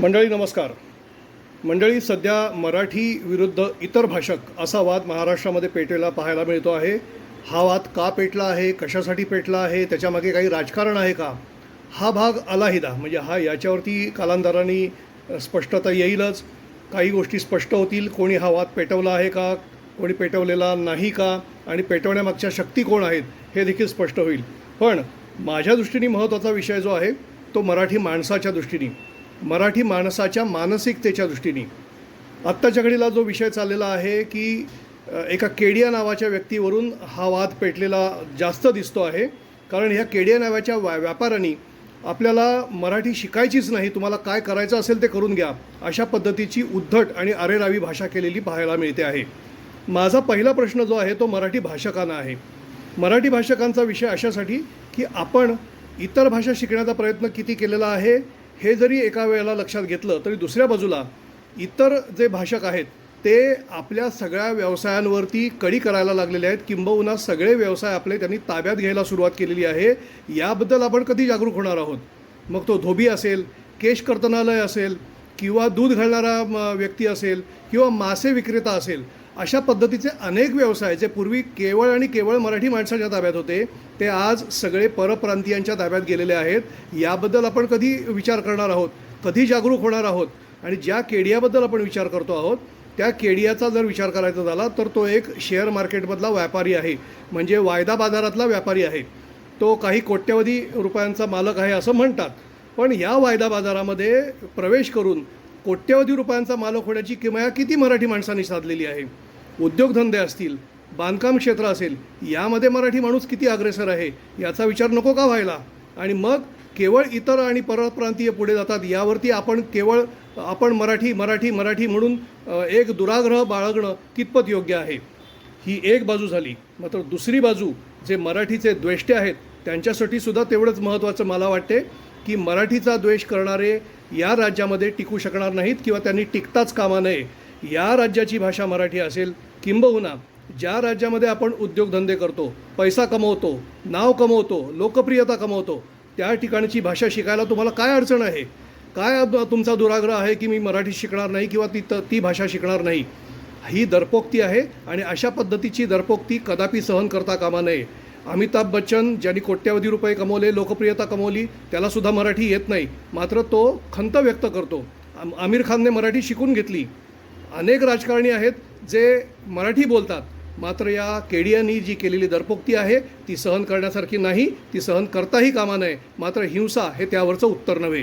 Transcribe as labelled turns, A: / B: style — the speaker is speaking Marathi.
A: मंडळी नमस्कार. मंडळी सध्या मराठी विरुद्ध इतर भाषक असा वाद महाराष्ट्रामध्ये पेटलेला पाहायला मिळतो आहे. हा वाद का पेटला आहे? कशासाठी पेटला आहे? त्याच्यामागे काही राजकारण आहे का? हा भाग अलाहिदा म्हणजे हा याच्यावरती कालांतराने स्पष्टता येईलच. काही गोष्टी स्पष्ट होतील. कोणी हा वाद पेटवला आहे का? कोणी पेटवलेला नाही का? आणि पेटवण्यामागच्या शक्ती कोण आहेत? हे देखील स्पष्ट होईल. पण माझ्या दृष्टीने महत्त्वाचा विषय जो आहे तो मराठी माणसाच्या दृष्टीने. मराठी माणसाच्या मानसिकतेच्या दृष्टीने. आत्ताच्या घडीला जो विषय चाललेला आहे की एका केडिया नावाच्या व्यक्तीवरून हा वाद पेटलेला जास्त दिसतो आहे. कारण ह्या केडिया नावाच्या व्या व्यापाऱ्यांनी आपल्याला मराठी शिकायचीच नाही तुम्हाला काय करायचं असेल ते करून घ्या अशा पद्धतीची उद्धट आणि अरेरावी भाषा केलेली पाहायला मिळते आहे. माझा पहिला प्रश्न जो आहे तो मराठी भाषकांना आहे. मराठी भाषकांचा विषय अशासाठी की आपण इतर भाषा शिकण्याचा प्रयत्न किती केलेला आहे हे जरी एका वेळेला लक्षात घेतलं तरी दुसऱ्या बाजूला इतर जे भाषक आहेत ते आपल्या सगळ्या व्यवसायांवरती कडी करायला लागलेले आहेत. किंबहुना सगळे व्यवसाय आपले त्यांनी ताब्यात घ्यायला सुरुवात केलेली आहे. याबद्दल आपण कधी जागरूक होणार आहोत? मग तो धोबी असेल केश कर्तनालय असेल किंवा दूध घालणारा व्यक्ती असेल किंवा मासे विक्रेता असेल अशा पद्धतीचे अनेक व्यवसाय जे पूर्वी केवळ आणि केवळ मराठी माणसाच्या ताब्यात होते ते आज सगळे परप्रांतीयांच्या ताब्यात गेलेले आहेत. याबद्दल आपण कधी विचार करणार आहोत? कधी जागरूक होणार आहोत? आणि ज्या केडियाबद्दल आपण विचार करतो आहोत त्या केडियाचा जर विचार करायचा झाला तर तो एक शेअर मार्केटमधला व्यापारी आहे. म्हणजे वायदा बाजारातला व्यापारी आहे. तो काही कोट्यवधी रुपयांचा मालक आहे असं म्हणतात. पण या वायदा बाजारामध्ये प्रवेश करून कोट्यवधी रुपयांचा मालक होण्याची किमया किती मराठी माणसांनी साधलेली आहे? उद्योगधंदे असतील बांधकाम क्षेत्र असेल यामध्ये मराठी माणूस किती अग्रेसर आहे याचा विचार नको का व्हायला? आणि मग केवळ इतर आणि परप्रांतीय पुढे जातात यावरती आपण केवळ आपण मराठी मराठी मराठी म्हणून एक दुराग्रह बाळगणं कितपत योग्य आहे? ही एक बाजू झाली. मात्र दुसरी बाजू जे मराठीचे द्वेष्टे आहेत त्यांच्यासाठी सुद्धा तेवढंच महत्त्वाचं मला वाटते की मराठीचा द्वेष करणारे या राज्यामध्ये टिकू शकणार नाहीत किंवा त्यांनी टिकताच कामा नये. या राज्याची भाषा मराठी असेल किंबहुना ज्या राज्यामध्ये आपण उद्योगधंदे करतो पैसा कमवतो नाव कमवतो लोकप्रियता कमवतो त्या ठिकाणची भाषा शिकायला तुम्हाला काय अडचण आहे? काय तुमचा दुराग्रह आहे की मी मराठी शिकणार नाही किंवा ती ती भाषा शिकणार नाही? ही दरपोक्ती आहे आणि अशा पद्धतीची दरपोक्ती कदापि सहन करता कामा नये. अमिताभ बच्चन ज्यांनी कोट्यावधी रुपये कमवले लोकप्रियता कमवली त्यालासुद्धा मराठी येत नाही. मात्र तो खंत व्यक्त करतो. आम- आमिर खानने मराठी शिकून घेतली. अनेक राजकारणी आहेत जे मराठी बोलतात मात्र या केडियांनी जी केलेली दरपोक्ती आहे ती सहन करण्यासारखी नाही ती सहन करताही कामा नये मात्र हिंसा हे त्यावरचं उत्तर नव्हे.